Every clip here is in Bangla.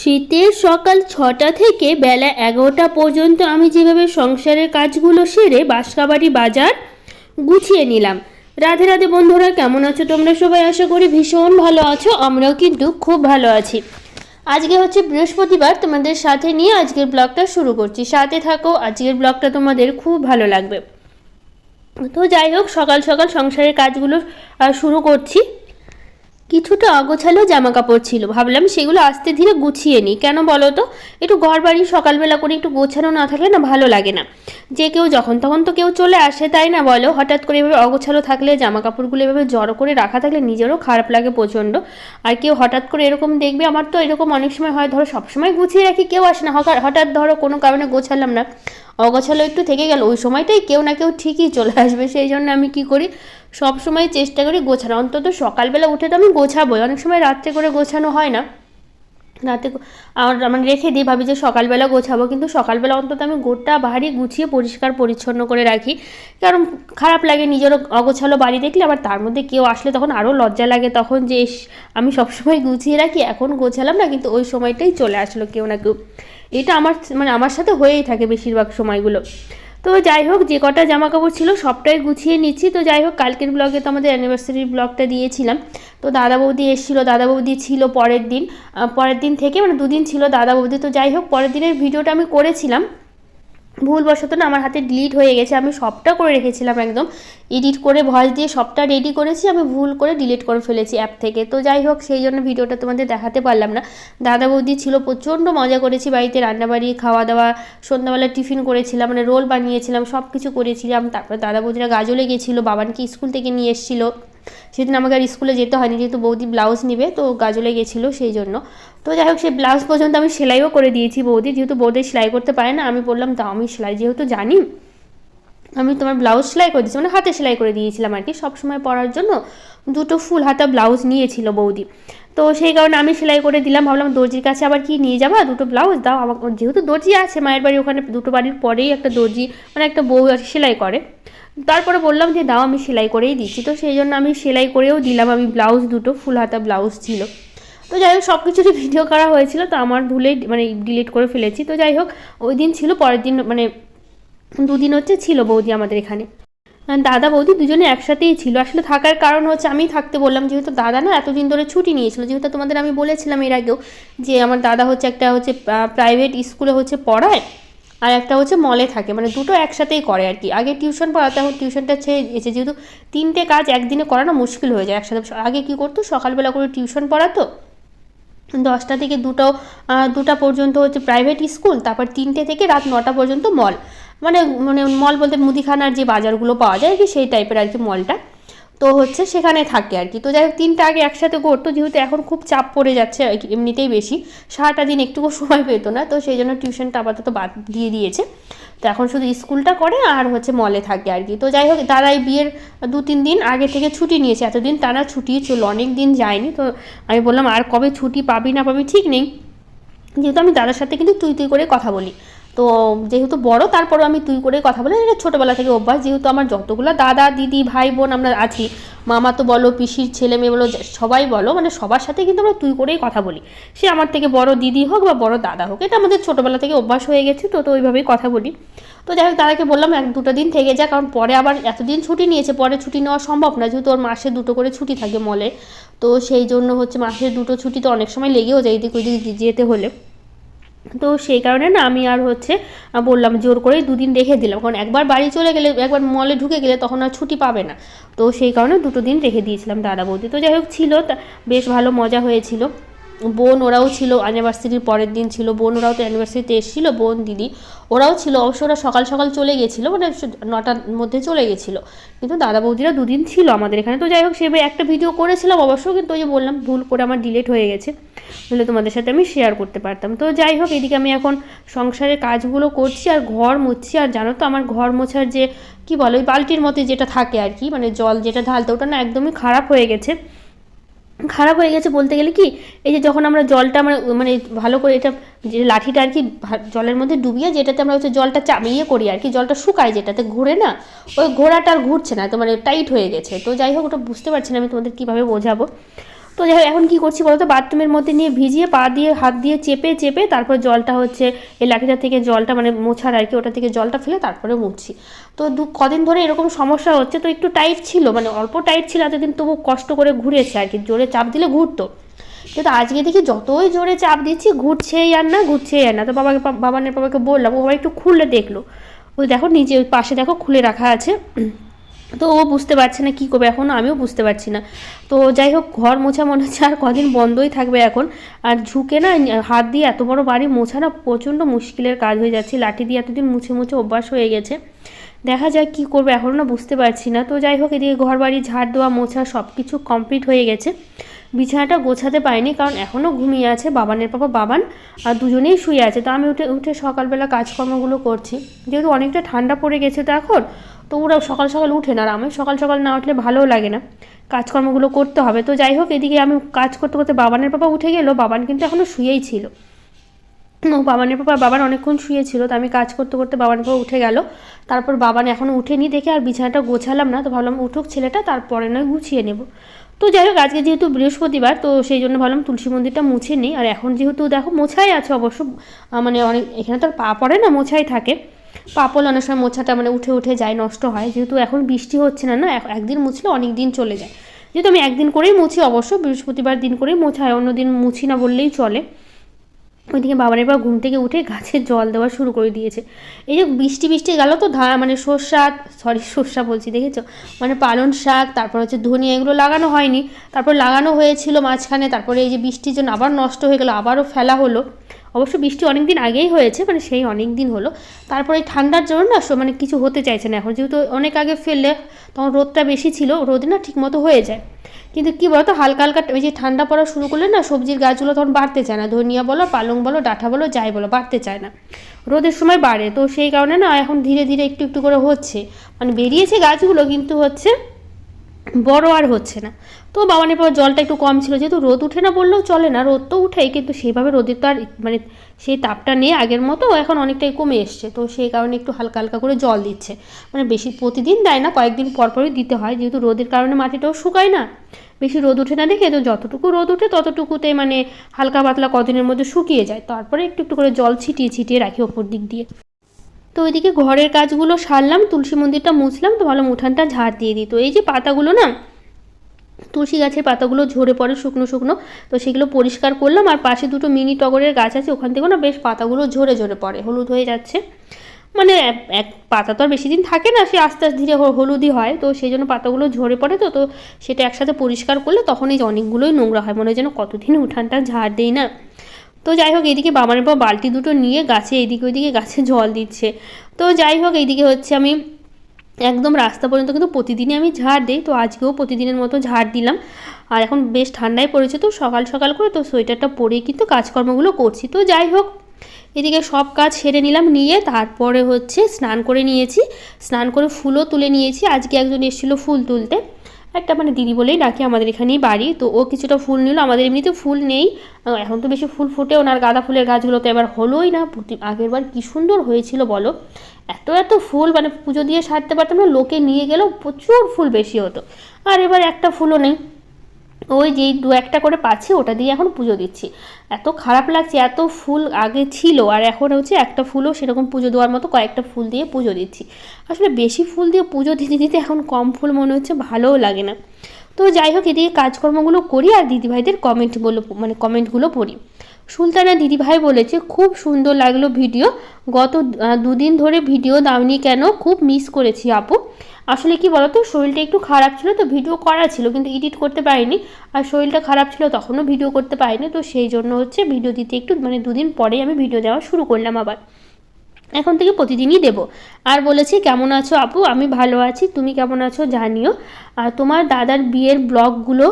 শীতের সকাল ছটা থেকে বেলা এগারোটা পর্যন্ত আমি যেভাবে সংসারের কাজগুলো সেরে বাঁশকাবাড়ি বাজার গুছিয়ে নিলাম। রাধে রাধে বন্ধুরা, কেমন আছো তোমরা সবাই? আশা করি ভীষণ ভালো আছো, আমরাও কিন্তু খুব ভালো আছি। আজকে হচ্ছে বৃহস্পতিবার, তোমাদের সাথে নিয়ে আজকের ব্লগটা শুরু করছি। সাথে থাকো, আজকের ব্লগটা তোমাদের খুব ভালো লাগবে। তো যাই হোক, সকাল সকাল সংসারের কাজগুলো শুরু করছি। কিছুটা অগোছালো জামা কাপড় ছিল। ভাবলাম সেগুলো আস্তে ধীরে গুছিয়ে নিই। কেন বলো তো? একটু ঘর বাড়ি সকালবেলা করে একটু গোছানো না থাকলে না ভালো লাগে না। যে কেউ যখন তখন তো কেউ চলে আসে, তাই না বলো? হঠাৎ করে এভাবে অগোছালো থাকলে জামা কাপড়গুলো এভাবে জড়ো করে রাখা থাকলে নিজেরও খারাপ লাগে প্রচণ্ড। আর কেউ হঠাৎ করে এরকম দেখবে, আমার তো এরকম অনেক সময় হয়, ধরো সবসময় গুছিয়ে রাখি, কেউ আসে না। হঠাৎ ধরো কোনো কারণে গোছালাম না। অগোছালো একটু থেকে গেল। ওই সময়টাই কেউ না কেউ ঠিকই চলে আসবে। সেই জন্য আমি কি করি? সব সময় চেষ্টা করি গোছানো। অন্তত সকালবেলা উঠে তো আমি গোছাবোই। অনেক সময় রাত্রে করে গোছানো হয় না। রাতে আমার মানে রেখে দিই, ভাবি যে সকালবেলা গোছাবো। কিন্তু সকালবেলা অন্তত আমি গোটা বাড়ি গুছিয়ে পরিষ্কার পরিচ্ছন্ন করে রাখি। কারণ খারাপ লাগে নিজেরও অগোছালো বাড়ি দেখলে। আবার তার মধ্যে কেউ আসলে তখন আরও লজ্জা লাগে তখন যে আমি সবসময় গুছিয়ে রাখি, এখন গোছালাম না। কিন্তু ওই সময়টাই চলে আসলো কেউ না কেউ। এটা আমার মানে আমার সাথে হয়েই থাকে বেশিরভাগ সময়গুলো। তো যাই হোক, যে কটা জামা কাপড় ছিল সবটাই গুছিয়ে নিচ্ছি। তো যাই হোক, কালকের ব্লগে তো আমাদের অ্যানিভার্সারি ব্লগটা দিয়েছিলাম। তো দাদা বৌদি এসেছিল, দাদা বৌদি ছিল পরের দিন। পরের দিন থেকে মানে দুদিন ছিল দাদা বৌদি। তো যাই হোক, পরের দিনের ভিডিওটা আমি করেছিলাম। ভুলবশত না আমার হাতে ডিলিট হয়ে গেছে। আমি সবটা করে রেখেছিলাম একদম। এডিট করে ভয়েস দিয়ে সবটা রেডি করেছি, আমি ভুল করে ডিলিট করে ফেলেছি অ্যাপ থেকে। তো যাই হোক, সেই জন্য ভিডিওটা তোমাদের দেখাতে পারলাম না। দাদা বৌদি ছিল, প্রচণ্ড মজা করেছি বাড়িতে, রান্নাবাড়ি খাওয়া দাওয়া সন্ধ্যাবেলা টিফিন করেছিলাম মানে রোল বানিয়েছিলাম সব কিছু করেছিলাম। তারপরে দাদা বৌদিরা গাজলে গেছিল, বাবানকে স্কুল থেকে নিয়ে এসেছিল। সেদিন আমাকে আর স্কুলে যেতে হয়নি, যেহেতু বৌদি ব্লাউজ নিবে, তো গাজলে গেছিল সেই জন্য। তো যাই হোক সেই ব্লাউজ পর্যন্ত আমি সেলাইও করে দিয়েছি বৌদি যেহেতু বৌদি সেলাই করতে পারে না, আমি বললাম তাও আমি সেলাই যেহেতু জানি আমি তোমার ব্লাউজ সেলাই করে দিয়েছি মানে হাতে সেলাই করে দিয়েছিলাম আর কি। সবসময় পরার জন্য দুটো ফুল হাতা ব্লাউজ নিয়েছিল বৌদি। তো সেই কারণে আমি সেলাই করে দিলাম, ভাবলাম দর্জির কাছে আবার কি নিয়ে যাবা? দুটো ব্লাউজ দাও, আমার যেহেতু দর্জি আছে, মায়ের বাড়ি ওখানে দুটো বাড়ির পরেই একটা দর্জি মানে একটা বউ আর সেলাই করে। তারপরে বললাম যে দাও আমি সেলাই করেই দিচ্ছি। তো সেই জন্য আমি সেলাই করেও দিলাম, আমি ব্লাউজ দুটো ফুল হাতা ব্লাউজ ছিল। তো যাই হোক সব কিছুরই ভিডিও করা হয়েছিল, তো আমার ভুলেই মানে ডিলিট করে ফেলেছি। তো যাই হোক, ওই দিন ছিল, পরের দিন মানে দুদিন হচ্ছে ছিল বৌদি আমাদের এখানে। দাদা বৌদি দুজনে একসাথেই ছিল। আসলে থাকার কারণ হচ্ছে আমি থাকতে বললাম, যেহেতু দাদা না এতদিন ধরে ছুটি নিয়েছিল। যেহেতু তোমাদের আমি বলেছিলাম এর আগেও যে আমার দাদা হচ্ছে একটা হচ্ছে প্রাইভেট স্কুলে হচ্ছে পড়ায় আর একটা হচ্ছে মলে থাকে। মানে দুটো একসাথেই করে আর কি। আগে টিউশন পড়াতে, এখন টিউশনটা ছেড়ে দিয়েছে। যেহেতু তিনটে কাজ একদিনে করানো মুশকিল হয়ে যায় একসাথে। আগে কী করতো? সকালবেলা করে টিউশন পড়াতো। দশটা থেকে দুটো দুটা পর্যন্ত হচ্ছে প্রাইভেট স্কুল তারপর তিনটে থেকে রাত নটা পর্যন্ত মল মানে মানে মল বলতে মুদিখানার যে বাজারগুলো পাওয়া যায় কি, সেই টাইপের আর কি মলটা তো হচ্ছে সেখানে থাকে আর কি। তো যাই হোক, তিনটা আগে একসাথে করতো, যেহেতু এখন খুব চাপ পড়ে যাচ্ছে এমনিতেই বেশি। সারাটা দিন একটুকু সময় পেতো না, তো সেই জন্য টিউশনটা আপাতত বাদ দিয়ে দিয়েছে। তো এখন শুধু স্কুলটা করে আর হচ্ছে মলে থাকে আর কি। তো যাই হোক দাদাই বিয়ের দু তিন দিন আগে থেকে ছুটি নিয়েছে। এতদিন তারা ছুটি ছিল, অনেক দিন যায়নি। তো আমি বললাম, আর কবে ছুটি পাবি না পাবি, ঠিক নেই। যেহেতু আমি দাদার সাথে কিন্তু তুই তুই করে কথা বলি। তো যেহেতু বড়, তারপরেও আমি তুই করে কথা বলি এটা ছোটোবেলা থেকে অভ্যাস। যেহেতু আমার যতগুলো দাদা, দিদি, ভাই, বোন আমরা আছি, মামা তো বলো, পিসির ছেলে মেয়ে বলো সবাই বলো মানে সবার সাথে কিন্তু আমরা তুই করেই কথা বলি। সে আমার থেকে বড় দিদি হোক বা বড় দাদা হোক, এটা আমাদের ছোটোবেলা থেকে অভ্যাস হয়ে গেছে, তো তো ওইভাবেই কথা বলি। তো যাই হোক দাদাকে বললাম এক দুটো দিন থেকে যা, কারণ পরে আবার এতদিন ছুটি নিয়েছে, পরে ছুটি নেওয়া সম্ভব না, যেহেতু ওর মাসে দুটো করে ছুটি থাকে মলে। তো সেই জন্য হচ্ছে মাসে দুটো ছুটি তো অনেক সময় লেগেও যায়, এদিক ওইদিক যেতে হলে। তো সেই কারণে না আমি আর হচ্ছে বললাম জোর করে দুদিন রেখে দিলাম। কারণ একবার বাড়ি চলে গেলে, একবার মলে ঢুকে গেলে তখন আর ছুটি পাবে না। তো সেই কারণে দুটো দিন রেখে দিয়েছিলাম দাদা বৌদি। তো যাই হোক, ছিল বেশ ভালো মজা হয়েছিল। বোন ওরাও ছিল অ্যানিভার্সারির পরের দিন ছিল, বোন ওরাও তো অ্যানিভার্সারিতে এসেছিল, বোন দিদি। ওরাও ছিল, অবশ্য ওরা সকাল সকাল চলে গেছিল মানে নটার মধ্যে চলে গেছিল। কিন্তু দাদা বৌদিরা দুদিন ছিল আমাদের এখানে। তো যাই হোক সেভাবে একটা ভিডিও করেছিলাম অবশ্য, কিন্তু ওই যে বললাম ভুল করে আমার ডিলেট হয়ে গেছে। তাহলে তোমাদের সাথে আমি শেয়ার করতে পারতাম। তো যাই হোক, এদিকে আমি এখন সংসারের কাজগুলো করছি আর ঘর মুছছি। আর জানো তো, আমার ঘর মোছার যে, কি বলে, ওই বালতির মতো যেটা থাকে আর কি মানে জল যেটা ঢালতে, ওটা না একদমই খারাপ হয়ে গেছে। খারাপ হয়ে গেছে বলতে গেলে কি, এই যে যখন আমরা জলটা আমরা মানে ভালো করে এটা, যে লাঠিটা আর কি জলের মধ্যে ডুবিয়ে যেটাতে আমরা হচ্ছে জলটা চামিয়ে করি আর কি, জলটা শুকায় যেটাতে ঘুরে না, ওই ঘোড়াটা আর ঘুরছে না, তো মানে টাইট হয়ে গেছে। তো যাই হোক, ওটা বুঝতে পারছি না আমি তোমাদের কীভাবে বোঝাবো। তো যাই এখন কী করছি বলতো? বাথরুমের মধ্যে নিয়ে ভিজিয়ে পা দিয়ে, হাত দিয়ে চেপে চেপে তারপর জলটা হচ্ছে, এই লাঠিটা থেকে জলটা মানে মোছার আর কি, ওটা থেকে জলটা ফেলে তারপরে মুছছি। তো দু, কদিন ধরে এরকম সমস্যা হচ্ছে, তো একটু টাইট ছিল মানে অল্প টাইট ছিল, এতদিন তবু কষ্ট করে ঘুরেছে আর কি, জোরে চাপ দিলে ঘুরতো। কিন্তু আজকে দেখি যতই জোরে চাপ দিচ্ছি, ঘুরছেই আর না, ঘুরছেই আর না। তো বাবাকে, বাবানের বাবাকে বললাম, ও একটু খুলে দেখল। ওই দেখো নিজে পাশে দেখো, খুলে রাখা আছে। তো ও বুঝতে পারছে না কী করবে এখনও আমিও বুঝতে পারছি না। তো যাই হোক, ঘর মোছা মনে হচ্ছে আর কদিন বন্ধই থাকবে এখন। আর ঝুঁকে না, হাত দিয়ে এত বড় বাড়ি মোছা না, প্রচণ্ড মুশকিলের কাজ হয়ে যাচ্ছে। লাঠি দিয়ে এতদিন মুছে মুছে অভ্যাস হয়ে গেছে। দেখা যাক কী করবে এখনও না বুঝতে পারছি না। তো যাই হোক, এদিকে ঘর বাড়ি, ঝাড় দেওয়া, মোছা সব কিছু কমপ্লিট হয়ে গেছে। বিছানাটা গোছাতে পারিনি, কারণ এখনও ঘুমিয়ে আছে বাবানের পাপা, বাবান আর দুজনেই শুয়ে আছে। তো আমি উঠে উঠে সকালবেলা কাজকর্মগুলো করছি। যেহেতু অনেকটা ঠান্ডা পড়ে গেছে তো এখন তো ওরা সকাল সকাল উঠে না, আর আমি সকাল সকাল না উঠলে ভালোও লাগে না। কাজকর্মগুলো করতে হবে। তো যাই হোক, এদিকে আমি কাজ করতে করতে বাবানের পাপা উঠে গেলো। বাবান কিন্তু এখনও শুয়েই ছিল। বাবানের পাপা, বাবান অনেকক্ষণ শুয়েছিল, তো আমি কাজ করতে করতে বাবানের পাপা উঠে গেল। তারপর বাবান এখনও উঠেনি দেখে আর বিছানাটা গোছালাম না, তো ভাবলাম উঠুক ছেলেটা, তারপরে নয় গুছিয়ে নেব। তো যাই হোক, আজকে যেহেতু বৃহস্পতিবার, তো সেই জন্য ভাবলাম তুলসী মন্দিরটা মুছে নিই। আর এখন যেহেতু দেখো, মোছাই আছে অবশ্য। মানে অনেক, এখানে তো পা পড়ে না, মোছাই থাকে। পা পড়লে অনেক সময় মোছাটা মানে উঠে উঠে যায়, নষ্ট হয়। যেহেতু এখন বৃষ্টি হচ্ছে না না একদিন মুছলে অনেক দিন চলে যায়। যেহেতু আমি একদিন করেই মুছি অবশ্য, বৃহস্পতিবার দিন করেই মোছা হয়, অন্য দিন মুছি না বললেই চলে। ওইদিকে বাবার এবার ঘুম থেকে উঠে গাছে জল দেওয়া শুরু করে দিয়েছে। এই যে বৃষ্টি বৃষ্টি গেল তো, ধা মানে সর্ষা সরি সর্ষা বলছি, দেখেছ? মানে পালন শাক, তারপর হচ্ছে ধনিয়া, এগুলো লাগানো হয়নি। তারপর লাগানো হয়েছিল মাঝখানে, তারপরে এই যে বৃষ্টির জন্য আবার নষ্ট হয়ে গেলো, আবারও ফেলা হলো। অবশ্য বৃষ্টি অনেক দিন আগেই হয়েছে মানে সেই অনেক দিন হলো। তারপরে ঠান্ডার জন্য না মানে কিছু হতে চাইছে না এখন। যেহেতু অনেক আগে ফেললে তখন রোদটা বেশি ছিল, রোদ না ঠিকমতো হয়ে যায়। কিন্তু কী বলতো, হালকা হালকা ওই যে ঠান্ডা পড়া শুরু করলে না সবজির গাছগুলো তখন বাড়তে চায় না। ধনিয়া বলো, পালং বলো, ডাঁটা বলো, যাই বলো, বাড়তে চায় না। রোদের সময় বাড়ে। তো সেই কারণে না এখন ধীরে ধীরে একটু একটু করে হচ্ছে। মানে বেরিয়েছে গাছগুলো, কিন্তু হচ্ছে বড় আর হচ্ছে না। তো বাবানের পর জলটা একটু কম ছিল, যেহেতু রোদ উঠে না বললেও চলে না, রোদ তো উঠেই, কিন্তু সেইভাবে রোদের তো আর মানে সেই তাপটা নেই আগের মতো, এখন অনেকটাই কমে এসছে। তো সেই কারণে একটু হালকা হালকা করে জল দিচ্ছে। মানে বেশি প্রতিদিন দেয় না, কয়েকদিন পরপরই দিতে হয়, যেহেতু রোদের কারণে মাটিটাও শুকায় না। বেশি রোদ উঠে না দেখে, তো যতটুকু রোদ উঠে ততটুকুতে মানে হালকা পাতলা কদিনের মধ্যে শুকিয়ে যায়। তারপরে একটু একটু করে জল ছিটিয়ে ছিটিয়ে রাখি ওপর দিক দিয়ে। তো ওইদিকে ঘরের কাজগুলো সারলাম, তুলসী মন্দিরটা মুছলাম, তো ভালো উঠানটা ঝাড় দিয়ে দিই। তো এই যে পাতাগুলো না, তুলসী গাছের পাতাগুলো ঝরে পড়ে শুকনো শুকনো, তো সেগুলো পরিষ্কার করলাম আর পাশে দুটো মিনি টগরের গাছ আছে, ওখান থেকেও না বেশ পাতাগুলো ঝরে ঝরে পড়ে, হলুদ হয়ে যাচ্ছে। মানে এক পাতা তো আর বেশি দিন থাকে না, সে আস্তে আস্তে ধীরে হলুদই হয়, তো সেই জন্য পাতাগুলো ঝরে পড়ে তো তো সেটা একসাথে পরিষ্কার করলে তখন এই অনেকগুলোই নোংরা হয়, মনে হয় যেন কতদিন উঠানটা ঝাড় দেই না। তো যাই হোক, এইদিকে বাবানের পর বালতি দুটো নিয়ে গাছে এদিকে ওইদিকে গাছে জল দিচ্ছে। তো যাই হোক, এইদিকে হচ্ছে আমি একদম রাস্তা পর্যন্ত কিন্তু প্রতিদিনই আমি ঝাড় দিই। তো আজকেও প্রতিদিনের মতো ঝাড় দিলাম। আর এখন বেশ ঠান্ডায় পড়েছে তো সকাল সকাল করে তো সোয়েটারটা পরেই কিন্তু কাজকর্মগুলো করছি। তো যাই হোক, এদিকে সব কাজ সেরে নিলাম নিয়ে তারপরে হচ্ছে স্নান করে নিয়েছি। স্নান করে ফুলও তুলে নিয়েছি। আজকে একজন এসেছিল ফুল তুলতে। একটা মানে দিদি বলেই ডাকি আমাদের এখানেই বাড়ি, তো ও কিছুটা ফুল নিল, আমাদের এমনিতে ফুল নেই। এখন তো বেশি ফুল ফুটেও না আর গাঁদা ফুলের গাছগুলো তো এবার হলোই না, প্রতি আগের বার কী সুন্দর হয়েছিল বলো। এত এত ফুল মানে পুজো দিয়ে সারতে পারতাম না, লোকে নিয়ে গেলেও প্রচুর ফুল বেশি হতো। আর এবার একটা ফুলও নেই। ওই যেই দু একটা করে পাচ্ছি, ওটা দিয়ে এখন পুজো দিচ্ছি। এত খারাপ লাগছে, এত ফুল আগে ছিল, আর এখন হচ্ছে একটা ফুলও সেরকম পুজো দেওয়ার মতো কয়েকটা ফুল দিয়ে পুজো দিচ্ছি। আসলে বেশি ফুল দিয়ে পুজো দিতে দিতে এখন কম ফুল মনে হচ্ছে, ভালোও লাগে না। তো যাই হোক, এদিকে কাজকর্মগুলো করি আর দিদিভাইদের কমেন্টগুলো মানে কমেন্টগুলো পড়ি। সুলতানা দিদিভাই বলেছে, খুব সুন্দর লাগল ভিডিও। গত দুদিন ধরে ভিডিও দাওনি কেন? খুব মিস করেছি আপু। আসলে কি বলতো, শরীরটা একটু খারাপ ছিল তো, ভিডিও করা ছিল কিন্তু এডিট করতে পারিনি। আর শরীরটা খারাপ ছিল তখনও ভিডিও করতে পারিনি। তো সেই জন্য হচ্ছে ভিডিও দিতে একটু মানে দুদিন পরেই আমি ভিডিও দেওয়া শুরু করলাম আবার। এখন থেকে প্রতিদিনই দেব। আর বলেছি, কেমন আছো আপু? আমি ভালো আছি। তুমি কেমন আছো জানিও। আর তোমার দাদার বিয়ের ব্লগগুলো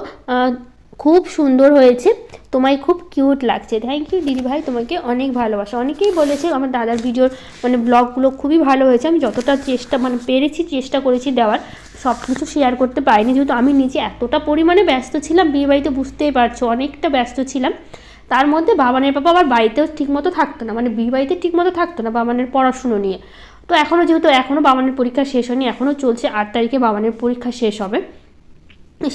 খুব সুন্দর হয়েছে। তোমায় খুব কিউট লাগছে। থ্যাংক ইউ দিদিভাই তোমাকে অনেক ভালোবাসা। অনেকেই বলেছে আমার দাদার ভিডিওর মানে ব্লগগুলো খুবই ভালো হয়েছে। আমি যতটা চেষ্টা মানে পেরেছি, চেষ্টা করেছি দেওয়ার সব কিছু শেয়ার করতে পারিনি। যেহেতু আমি নিজে এতটা পরিমাণে ব্যস্ত ছিলাম, বিয়ে বাড়িতে বুঝতেই পারছ, অনেকটা ব্যস্ত ছিলাম। তার মধ্যে বাবানের বাবা আবার বাড়িতেও ঠিকমতো থাকতো না। মানে বিয়ে বাড়িতে ঠিকমতো থাকতো না বাবানের পড়াশুনো নিয়ে। তো এখনও যেহেতু এখনও বাবানের পরীক্ষা শেষ হয়নি এখনও চলছে আট তারিখে বাবানের পরীক্ষা শেষ হবে।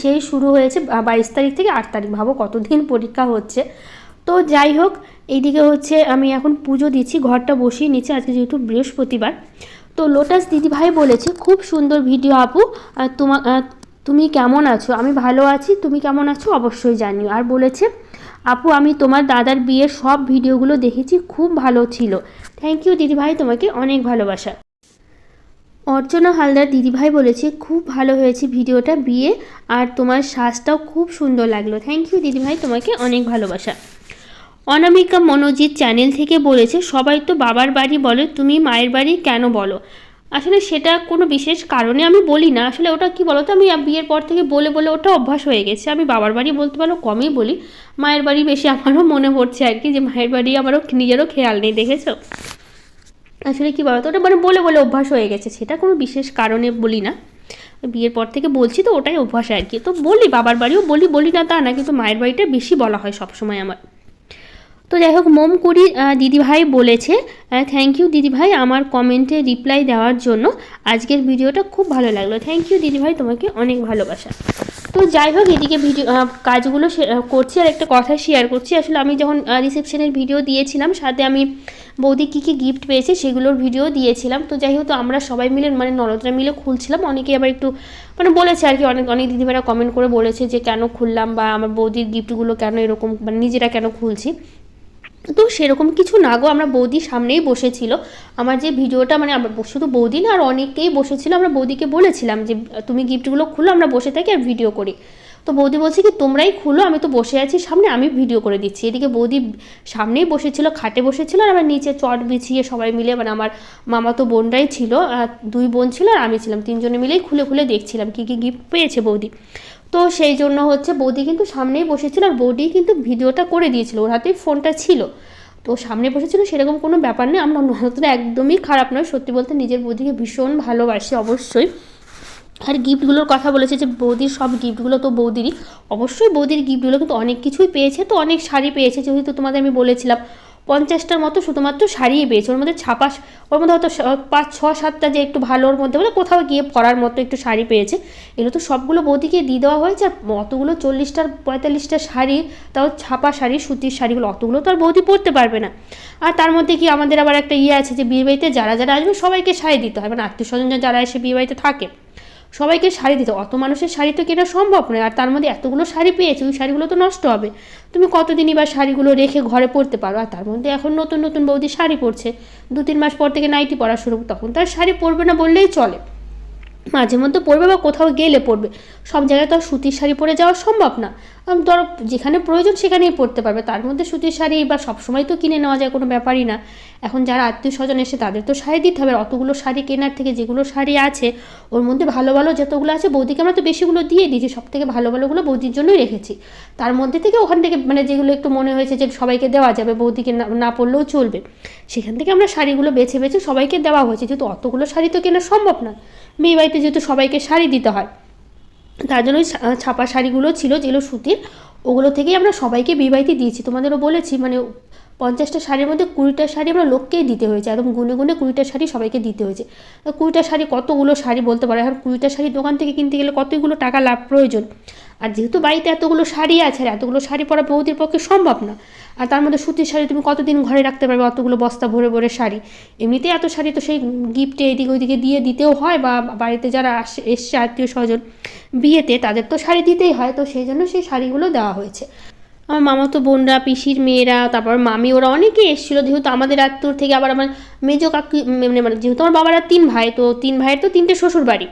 সেই শুরু হয়েছে বাইশ তারিখ থেকে আট তারিখ, ভাবো কতদিন পরীক্ষা হচ্ছে। তো যাই হোক, এইদিকে হচ্ছে আমি এখন পুজো দিচ্ছি, ঘরটা বসিয়ে নিচ্ছি, আজকে যেহেতু বৃহস্পতিবার। তো লোটাস দিদিভাই বলেছে, খুব সুন্দর ভিডিও আপু তোমা তুমি কেমন আছো? আমি ভালো আছি, তুমি কেমন আছো অবশ্যই জানিও। আর বলেছে, আপু, আমি তোমার দাদার বিয়ের সব ভিডিওগুলো দেখেছি, খুব ভালো ছিল। থ্যাংক ইউ দিদিভাই, তোমাকে অনেক ভালোবাসা। অর্চনা হালদার দিদিভাই বলেছে, খুব ভালো হয়েছে ভিডিওটা বিয়ে, আর তোমার শ্বাসটাও খুব সুন্দর লাগল। থ্যাংক ইউ দিদিভাই, তোমাকে অনেক ভালোবাসা। অনামিকা মনোজিৎ চ্যানেল থেকে বলেছে, সবাই তো বাবার বাড়ি বলে, তুমি মায়ের বাড়ি কেন বলো? আসলে সেটা কোনো বিশেষ কারণে আমি বলি না। আসলে ওটা কি বলো তো আমি বিয়ের পর থেকে বলে বলে ওটা অভ্যাস হয়ে গেছে। আমি বাবার বাড়ি বলতে পারো, কমই বলি। মায়ের বাড়ি বেশি আমারও মনে পড়ছে আর কি, যে মায়ের বাড়ি আমারও নিজেরও খেয়াল নেই, দেখেছ? আসলে কী বলতো? ওটা মানে বলে বলে অভ্যাস হয়ে গেছে। সেটা কোনো বিশেষ কারণে বলি না। বিয়ের পর থেকে বলছি তো, ওটাই অভ্যাস আর কি। তো বলি, বাবার বাড়িও বলি বলি না তা না, কিন্তু মায়ের বাড়িটা বেশি বলা হয় সবসময় আমার। তো যাই হোক, মোম কুড়ি দিদিভাই বলেছে থ্যাংক ইউ দিদিভাই আমার কমেন্টে রিপ্লাই দেওয়ার জন্য। আজকের ভিডিওটা খুব ভালো লাগল। থ্যাংক ইউ দিদিভাই, তোমাকে অনেক ভালোবাসা। তো যাই হোক, এদিকে ভিডিও কাজগুলো করছি আর একটা কথা শেয়ার করছি। আসলে আমি যখন রিসেপশনের ভিডিও দিয়েছিলাম, সাথে আমি বৌদি কী কী গিফট পেয়েছে সেগুলোর ভিডিও দিয়েছিলাম। তো যাই হোক, তো আমরা সবাই মিলে মানে নরদরা মিলে খুলছিলাম। অনেকে আবার একটু মানে বলেছে আর কি, অনেক অনেক দিদিভাইরা কমেন্ট করে বলেছে যে কেন খুললাম বা আমার বৌদির গিফটগুলো কেন এরকম মানে নিজেরা কেন খুলছি। তো সেরকম কিছু না গো, আমরা বৌদির সামনেই বসেছিল। আমার যে ভিডিওটা মানে শুধু বৌদি না, আর অনেকেই বসেছিল। আমরা বৌদিকে বলেছিলাম যে, তুমি গিফটগুলো খুলো, আমরা বসে থাকি আর ভিডিও করি। তো বৌদি বলছে কি, তোমরাই খুলো, আমি তো বসে আছি সামনে, আমি ভিডিও করে দিচ্ছি। এদিকে বৌদি সামনেই বসেছিল, খাটে বসেছিল, আর আমার নিচে চট বিছিয়ে সবাই মিলে মানে আমার মামা তো বোনরাই ছিল, আর দুই বোন ছিল আর আমি ছিলাম। তিনজনে মিলেই খুলে খুলে দেখছিলাম কী কী গিফট পেয়েছে বৌদি। তো সেই জন্য হচ্ছে বৌদি কিন্তু সামনেই বসেছিল, আর বৌদি কিন্তু ভিডিওটা করে দিয়েছিল, ওর হাতেই ফোনটা ছিল। তো সামনে বসেছিল, সেরকম কোনো ব্যাপার নেই আমরা ননদরা একদমই খারাপ নয়, সত্যি বলতে নিজের বৌদিকে ভীষণ ভালোবাসি অবশ্যই। আর গিফটগুলোর কথা বলেছে যে বৌদির সব গিফটগুলো তো বৌদিরই। অবশ্যই বৌদির গিফটগুলো কিন্তু অনেক কিছুই পেয়েছে, তো অনেক শাড়ি পেয়েছে। যেহেতু তোমাদের আমি বলেছিলাম, পঞ্চাশটার মতো শুধুমাত্র শাড়িই পেয়েছে। ওর মধ্যে ছাপা ওর মধ্যে হয়তো পাঁচ, ছ, সাতটা যে একটু ভালোর মধ্যে বলে কোথাও গিয়ে পরার মতো একটু শাড়ি পেয়েছে। এগুলো তো সবগুলো বৌদিকে দিয়ে দেওয়া হয়েছে, আর অতগুলো চল্লিশটার পঁয়তাল্লিশটা শাড়ি, তাও ছাপা শাড়ি, সুতির শাড়িগুলো, অতগুলো তো আর বৌদি পরতে পারবে না। আর তার মধ্যে কি আমাদের আবার একটা ইয়ে আছে যে বিয়ে বাড়িতে যারা যারা আসবে সবাইকে শাড়ি দিতে হয়। মানে আত্মীয় স্বজন যারা এসে বিয়ে বাড়িতে থাকে সবাইকে শাড়ি দিতে অত মানুষের শাড়ি তো কেনা সম্ভব নয়, আর তার মধ্যে এতগুলো শাড়ি পেয়েছে, ওই শাড়িগুলো তো নষ্ট হবে। তুমি কতদিনই বা শাড়িগুলো রেখে ঘরে পরতে পারো? আর তার মধ্যে এখন নতুন নতুন বৌদি শাড়ি পরছে। দু তিন মাস পর থেকে নাইটি পরা শুরু, তখন তার শাড়ি পরবে না বললেই চলে। মাঝে মধ্যে পরবে বা কোথাও গেলে পরবে। সব জায়গায় তো আর সুতির শাড়ি পরে যাওয়া সম্ভব না। ধরো যেখানে প্রয়োজন সেখানেই পরতে পারবে। তার মধ্যে সুতির শাড়ি বা সবসময় তো কিনে নেওয়া যায়, কোনো ব্যাপারই না। এখন যারা আত্মীয় স্বজন এসে তাদের তো শাড়ি দিতে হবে। অতগুলো শাড়ি কেনার থেকে যেগুলো শাড়ি আছে, ওর মধ্যে ভালো ভালো যতগুলো আছে, বৌদিকে আমরা তো বেশিগুলো দিয়ে দিয়েছি সব থেকে ভালো ভালোগুলো বৌদির জন্যই রেখেছি। তার মধ্যে থেকে ওখান থেকে মানে যেগুলো একটু মনে হয়েছে যে সবাইকে দেওয়া যাবে, বৌদিকে না না পড়লেও চলবে। সেখান থেকে আমরা শাড়িগুলো বেছে বেছে সবাইকে দেওয়া হয়েছে। যেহেতু অতগুলো শাড়ি তো কেনা সম্ভব না। মেয়ে বাড়িতে যেহেতু সবাইকে শাড়ি দিতে হয়, তার জন্য ওই ছাপা শাড়িগুলো ছিল যেগুলো সুতির, ওগুলো থেকেই আমরা সবাইকে বিয়ে বাড়িতে দিয়েছি। তোমাদেরও বলেছি মানে পঞ্চাশটা শাড়ির মধ্যে কুড়িটা শাড়ি আমরা লোককেই দিতে হয়েছে, একদম গুনে গুনে কুড়িটা শাড়ি সবাইকে দিতে হয়েছে। কুড়িটা শাড়ি কতগুলো শাড়ি বলতে পারে? এখন কুড়িটা শাড়ি দোকান থেকে কিনতে গেলে কতগুলো টাকা লাভ প্রয়োজন? আর যেহেতু বাড়িতে এতগুলো শাড়ি আছে আর এতগুলো শাড়ি পরা বৌদির পক্ষে সম্ভব না, আর তার মধ্যে সুতির শাড়ি তুমি কতদিন ঘরে রাখতে পারবে, অতগুলো বস্তা ভরে ভরে শাড়ি। এমনিতেই এত শাড়ি তো সেই গিফটে এদিকে ওইদিকে দিয়ে দিতেও হয় বা বাড়িতে যারা আসে, এসছে আত্মীয় স্বজন বিয়েতে তাদের তো শাড়ি দিতেই হয়, তো সেই জন্য সেই শাড়িগুলো দেওয়া হয়েছে। আমার মামা তো বোনরা, পিসির মেয়েরা, তারপর মামি ওরা অনেকেই এসেছিল, যেহেতু আমাদের আত্মীয় থেকে আবার আমার মেজো কাকি মানে মানে যেহেতু আমার বাবারা তিন ভাই, তো তিন ভাইয়ের তো তিনটে শ্বশুর বাড়ি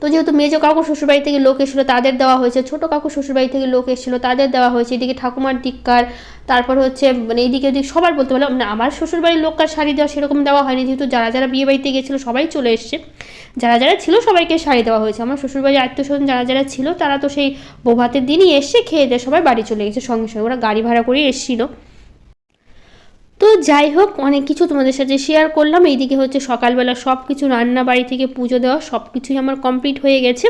তো যেহেতু মেজো কাকু শ্বশুরবাড়ি থেকে লোক এসেছিল, তাদের দেওয়া হয়েছে। ছোটো কাকু শ্বশুরবাড়ি থেকে লোক এসেছিল, তাদের দেওয়া হয়েছে। এদিকে ঠাকুমার দিককার, তারপর হচ্ছে মানে এইদিকে ওদিক সবার বলতে পারলাম না, আমার শ্বশুরবাড়ির লোককার শাড়ি দেওয়া সেরকম দেওয়া হয়নি। যেহেতু যারা যারা বিয়ে বাড়িতে গেছিল, সবাই চলে এসছে। যারা যারা ছিল, সবাইকে শাড়ি দেওয়া হয়েছে। আমার শ্বশুরবাড়ির আত্মীয়স্বজন যারা যারা ছিল, তারা তো সেই বৌভাতের দিনই এসে খেয়ে দিয়ে সবাই বাড়ি চলে গেছে সঙ্গে সঙ্গে। ওরা গাড়ি ভাড়া করে এসেছিল। তো যাই হোক, অনেক কিছু তোমাদের সাথে শেয়ার করলাম। এইদিকে হচ্ছে সকালবেলা সব কিছু রান্না বাড়ি থেকে পুজো দেওয়া সব কিছুই আমার কমপ্লিট হয়ে গেছে।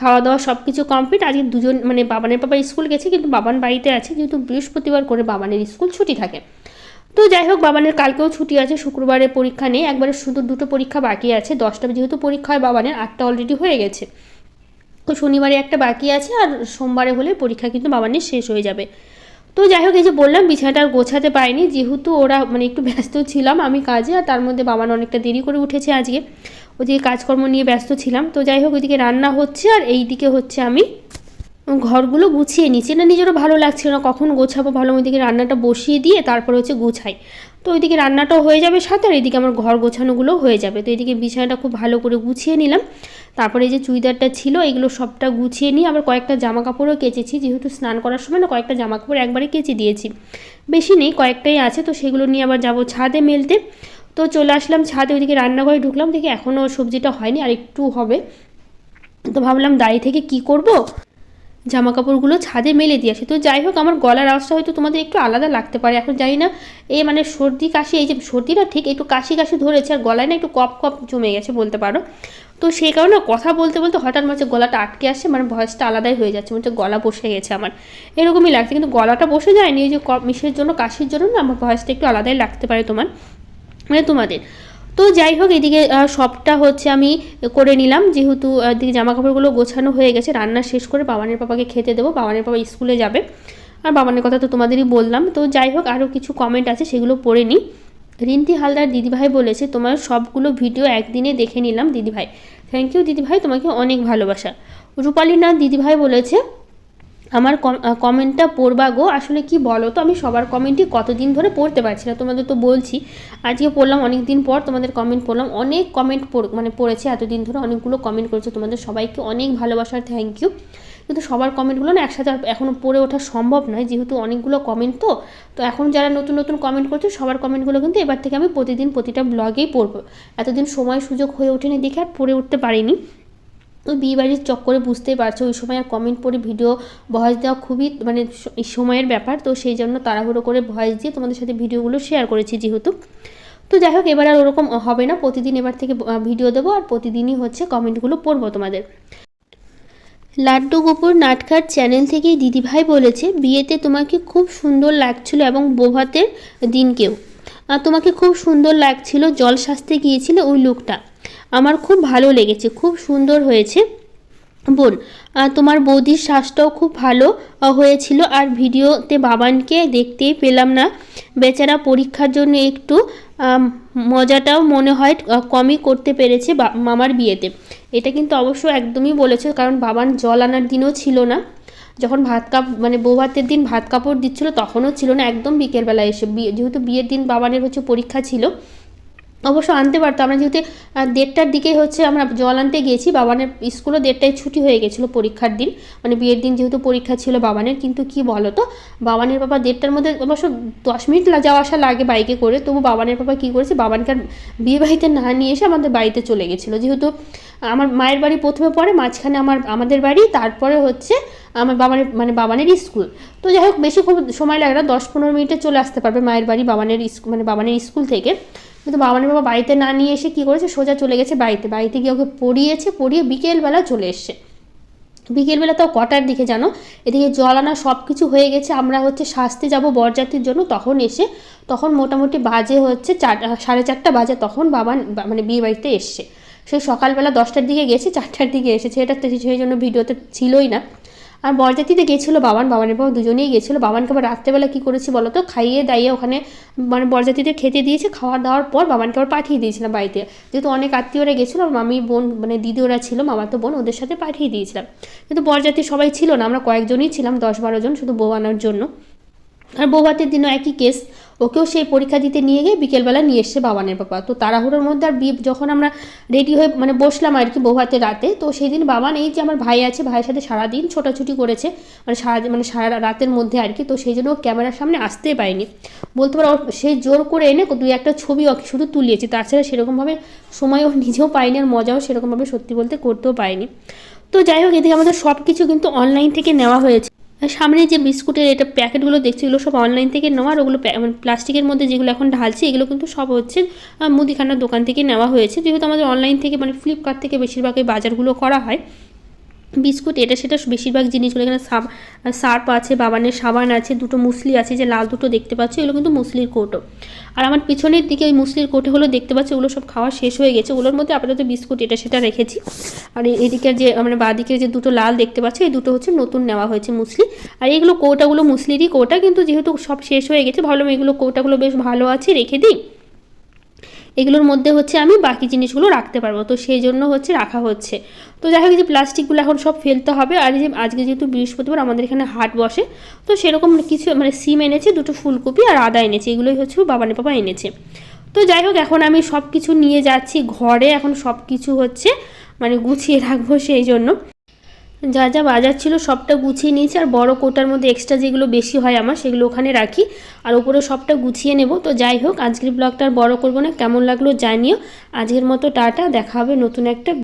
খাওয়া দাওয়া সব কিছু কমপ্লিট আজকে দুজন মানে বাবানের বাবা স্কুল গেছে, কিন্তু বাবান বাড়িতে আছে, যেহেতু বৃহস্পতিবার করে বাবানের স্কুল ছুটি থাকে। তো যাই হোক, বাবানের কালকেও ছুটি আছে, শুক্রবারে পরীক্ষা নেই। একবারে শুধু দুটো পরীক্ষা বাকি আছে। দশটা যেহেতু পরীক্ষা হয় বাবানের, আটটা অলরেডি হয়ে গেছে। তো শনিবারে একটা বাকি আছে, আর সোমবারে হলে পরীক্ষা কিন্তু বাবানের শেষ হয়ে যাবে। তো যাই হোক এই যে বললাম, বিছানাটা আর গোছাতে পারিনি। যেহেতু ওরা মানে একটু ব্যস্ত ছিলাম আমি কাজে, আর তার মধ্যে বাবা অনেকটা দেরি করে উঠেছে আজকে। ওদিকে কাজকর্ম নিয়ে ব্যস্ত ছিলাম। তো যাই হোক ওইদিকে রান্না হচ্ছে, আর এই দিকে হচ্ছে আমি ঘরগুলো গুছিয়ে নিচ্ছি। না, নিজেরও ভালো লাগছিল না কখন গোছাবো ভালো ওইদিকে রান্নাটা বসিয়ে দিয়ে তারপর হচ্ছে গুছাই। তো ওইদিকে রান্নাটাও হয়ে যাবে সাথে, আর এদিকে আমার ঘর গোছানোগুলোও হয়ে যাবে। তো এদিকে বিছানাটা খুব ভালো করে গুছিয়ে নিলাম। তারপরে যে চুড়িদারটা ছিল, এগুলো সবটা গুছিয়ে নিয়ে আবার কয়েকটা জামা কাপড়ও কেচেছি। যেহেতু স্নান করার সময় না, কয়েকটা জামা কাপড় একবারে কেচে দিয়েছি। বেশি নেই, কয়েকটাই আছে, তো সেগুলো নিয়ে আবার যাব ছাদে মেলতে। তো চলে আসলাম ছাদে, ওইদিকে রান্নাঘরে ঢুকলাম, দেখি এখনও সবজিটা হয়নি, আর একটু হবে। তো ভাবলাম দাঁড়িয়ে থেকে কি করব? জামা কাপড়গুলো ছাদে মেলে দিয়ে আসি। তো যাই হোক, আমার গলার আওয়াজটা হয়তো তোমাদের একটু আলাদা লাগতে পারে, এখন জানি না। এই মানে সর্দি, কাশি, এই যে সর্দিটা ঠিক একটু কাশি কাশি ধরেছে, আর গলায় না একটু কপ কপ জমে গেছে বলতে পারো। তো সেই কারণে কথা বলতে বলতে হঠাৎ মাঝে গলাটা আটকে আসছে মানে ভয়েসটা আলাদাই হয়ে যাচ্ছে মানে গলা বসে গেছে আমার। এরকমই লাগছে, কিন্তু গলাটা বসে যায়নি এই যে কপ, মিশের জন্য, কাশির জন্য না, আমার ভয়েসটা একটু আলাদাই লাগতে পারে তোমার। মানে তোমাদের। তো যাই হোক, এদিকে সবটা হচ্ছে আমি করে নিলাম। যেহেতু এদিকে জামা কাপড়গুলো গোছানো হয়ে গেছে, রান্না শেষ করে বাবানের পাপাকে খেতে দেবো। বাবানের পাপা স্কুলে যাবে। আর বাবানের কথা তো তোমাদেরই বললাম। তো যাই হোক, আরও কিছু কমেন্ট আছে, সেগুলো পড়ে নিই। রিন্তি হালদার দিদিভাই বলেছে, তোমার সবগুলো ভিডিও একদিনে দেখে নিলাম দিদিভাই। থ্যাংক ইউ দিদিভাই, তোমাকে অনেক ভালোবাসা। রূপালী নাথ দিদিভাই বলেছে আমার কম- কমেন্টটা পড়বা গো। আসলে কি বলো তো আমি সবার কমেন্টই কতদিন ধরে পড়তে পারছি না, তোমাদের তো বলছি। আজকে পড়লাম অনেক দিন পর তোমাদের কমেন্ট পড়লাম। অনেক কমেন্ট মানে পড়েছে, এতদিন ধরে অনেকগুলো কমেন্ট করেছে। তোমাদের সবাইকে অনেক ভালোবাসার থ্যাংক ইউ কিন্তু সবার কমেন্টগুলো না একসাথে এখনও পড়ে ওঠা সম্ভব নয়, যেহেতু অনেকগুলো কমেন্ট তো। তো এখন যারা নতুন নতুন কমেন্ট করছে, সবার কমেন্টগুলো কিন্তু এবার থেকে আমি প্রতিদিন প্রতিটা ব্লগেই পড়ব। এতদিন সময় সুযোগ হয়ে ওঠেনি দেখে আর পড়ে উঠতে পারিনি। তো বিয়ে বাড়ির চক্করে বুঝতেই পারছ, ওই সময় আর কমেন্ট পড়ে ভিডিও ভয়েস দেওয়া খুবই মানে সময়ের ব্যাপার। তো সেই জন্য তাড়াহুড়ো করে ভয়েস দিয়ে তোমাদের সাথে ভিডিওগুলো শেয়ার করেছি যেহেতু। তো যাই হোক, এবার আর ওরকম হবে না। প্রতিদিন এবার থেকে ভিডিও দেবো আর প্রতিদিনই হচ্ছে কমেন্টগুলো পড়ব তোমাদের। লাড্ডু গোপুর নাটকার চ্যানেল থেকেই দিদিভাই বলেছে, বিয়েতে তোমাকে খুব সুন্দর লাগছিল এবং বোভাতের দিনকেও। তোমাকে খুব সুন্দর লাগছিল, জল সাজতে গিয়েছিলে ওই লুকটা। আমার খুব ভালো লেগেছে, খুব সুন্দর হয়েছে। বোন তোমার বৌদির শ্বাসটাও খুব ভালো হয়েছিল আর ভিডিওতে বাবানকে দেখতেই পেলাম না। বেচারা পরীক্ষার জন্য একটু মজাটাও মনে হয় কমই করতে পেরেছে মামার বিয়েতে। এটা কিন্তু অবশ্য একদমই বলেছে, কারণ বাবান জল আনার দিনও ছিল না। যখন ভাত কাপ মানে বউ ভাতের দিন ভাত কাপড় দিচ্ছিল, তখনও ছিল না, একদম বিকেলবেলা এসে। বিয়ে- যেহেতু বিয়ের দিন বাবানের হচ্ছে পরীক্ষা ছিল অবশ্য আনতে পারতো। আমরা যেহেতু দেড়টার দিকেই হচ্ছে আমরা জল আনতে গিয়েছি, বাবানের স্কুলও দেড়টায় ছুটি হয়ে গেছিল পরীক্ষার দিন। মানে বিয়ের দিন যেহেতু পরীক্ষা ছিল বাবানের, কিন্তু কি বলো তো বাবানের বাবা দেড়টার মধ্যে অবশ্য দশ মিনিট যাওয়া আসা লাগে বাইকে করে, তবু বাবানের বাবা কী করেছে, বাবানকে আর বিয়ে বাড়িতে না নিয়ে এসে আমাদের বাড়িতে চলে গেছিল। যেহেতু আমার মায়ের বাড়ি প্রথমে পড়ে, মাঝখানে আমার, আমাদের বাড়ি, তারপরে হচ্ছে আমার বাবানের মানে বাবানের স্কুল। তো যাই হোক, বেশি খুব সময় লাগে না, দশ পনেরো মিনিটে চলে আসতে পারবে মায়ের বাড়ি, বাবানের স্কুল মানে বাবানের স্কুল থেকে। কিন্তু বাবানের বাবা বাড়িতে না নিয়ে এসে কী করেছে? সোজা চলে গেছে বাড়িতে। বাড়িতে গিয়ে ওকে পড়িয়েছে, পড়িয়ে বিকেলবেলা চলে এসছে। বিকেলবেলা তাও কটার দিকে জানো? এদিকে জল আনা সব কিছু হয়ে গেছে। আমরা হচ্ছে সাজতে যাব বরযাত্রীর জন্য। তখন এসে, তখন মোটামুটি বাজে হচ্ছে চার, সাড়ে চারটা বাজে তখন বাবা মানে বিয়ে বাড়িতে এসছে। সেই সকালবেলা দশটার দিকে গেছে, চারটার দিকে এসেছে। এটা সেই জন্য ভিডিওতে ছিলই না। আর বরযাত্রীতে গেছিল বাবান, বাবানের বাবা দুজনেই গেছিল। বাবানকে আবার রাত্রেবেলা কী করেছি বলো তো খাইয়ে দাইয়ে ওখানে মানে বরযাত্রীদের খেতে দিয়েছে, খাওয়া দাওয়ার পর বাবানকে আবার পাঠিয়ে দিয়েছিলাম বাড়িতে। যেহেতু অনেক আত্মীয়রা গেছিল, আর মামি বোন মানে দিদি ওরা ছিল, মামা তো বোন, ওদের সাথে পাঠিয়ে দিয়েছিলাম। কিন্তু বরযাত্রী সবাই ছিল না, আমরা কয়েকজনই ছিলাম, দশ বারো জন শুধু বউ আনার জন্য। আর বৌভাতের দিনও একই কেস ওকেও সেই পরীক্ষা দিতে নিয়ে গিয়ে বিকেলবেলা নিয়ে এসছে বাবানের বাবা। তো তাড়াহুড়োর মধ্যে আর বিয়ে যখন আমরা রেডি হয়ে মানে বসলাম আর কি বৌভাতের রাতে, তো সেই দিন বাবান এই যে আমার ভাই আছে, ভাইয়ের সাথে সারাদিন ছোটাছুটি করেছে মানে সারা মানে সারা রাতের মধ্যে আর কি, তো সেই জন্য ক্যামেরার সামনে আসতেই পারেনি। বলতে পারো সেই জোর করে এনে দুই একটা ছবি ওকে শুধু তুলিয়েছি, তাছাড়া সেরকমভাবে সময়ও নিজেও পায়নি আর মজাও সেরকমভাবে সত্যি বলতে করতেও পায়নি। তো যাই হোক, এদিকে আমাদের সব কিছু কিন্তু অনলাইন থেকে নেওয়া হয়েছে। সামনে যে বিস্কুটের এটা প্যাকেটগুলো দেখছি, এগুলো সব অনলাইন থেকে নেওয়ার ওগুলো মানে প্লাস্টিকের মধ্যে যেগুলো এখন ঢালছে, এগুলো কিন্তু সব হচ্ছে মুদিখানার দোকান থেকে নেওয়া হয়েছে। যেহেতু আমাদের অনলাইন থেকে মানে ফ্লিপকার্ট থেকে বেশিরভাগই বাজারগুলো করা হয়। বিস্কুট, এটা সেটা বেশিরভাগ জিনিসগুলো এখানে সার্প আছে, বাবানের সাবান আছে, দুটো মুসলি আছে, যে লাল দুটো দেখতে পাচ্ছি, এগুলো কিন্তু মুসলির কোটো। আর আমার পিছনের দিকে ওই মুসলির কোটোগুলো দেখতে পাচ্ছি, ওগুলো সব খাওয়া শেষ হয়ে গেছে, ওগুলোর মধ্যে আপাতত বিস্কুট, এটা সেটা রেখেছি। আর এদিকে যে আমরা বাঁদিকে যে দুটো লাল দেখতে পাচ্ছি, এই দুটো হচ্ছে নতুন নেওয়া হয়েছে মুসলি। আর এগুলো কৌটাগুলো মুসলিরই কৌটা, কিন্তু যেহেতু সব শেষ হয়ে গেছে, ভাবলাম এগুলো কৌটাগুলো বেশ ভালো আছে, রেখে দিই। এগুলোর মধ্যে হচ্ছে আমি বাকি জিনিসগুলো রাখতে পারব। তো সেই জন্য হচ্ছে রাখা হচ্ছে। তো যাই হোক যে প্লাস্টিকগুলো এখন সব ফেলতে হবে। আর যে আজকে যেহেতু বৃহস্পতিবার আমাদের এখানে হাট বসে, তো সেরকম কিছু মানে সিম এনেছে, দুটো ফুলকপি আর আদা এনেছে। এগুলোই হচ্ছে বাবানে পাপা এনেছে। তো যাই হোক, এখন আমি সব কিছু নিয়ে যাচ্ছি। ঘরে এখন সব কিছু হচ্ছে মানে গুছিয়ে রাখব সেই জন্য। যা যা বাজার ছিল সবটা গুছিয়ে নিয়েছি, আর বড় কোটার মধ্যে এক্সট্রা যেগুলো বেশি হয় আমার, সেগুলো ওখানে রাখি। আর ওপরে সবটা গুছিয়ে নেব। তো যাই হোক, আজকের ব্লগটা আর বড় করব না। কেমন লাগল জানিও। আজকের মতো টাটা, দেখা হবে নতুন একটা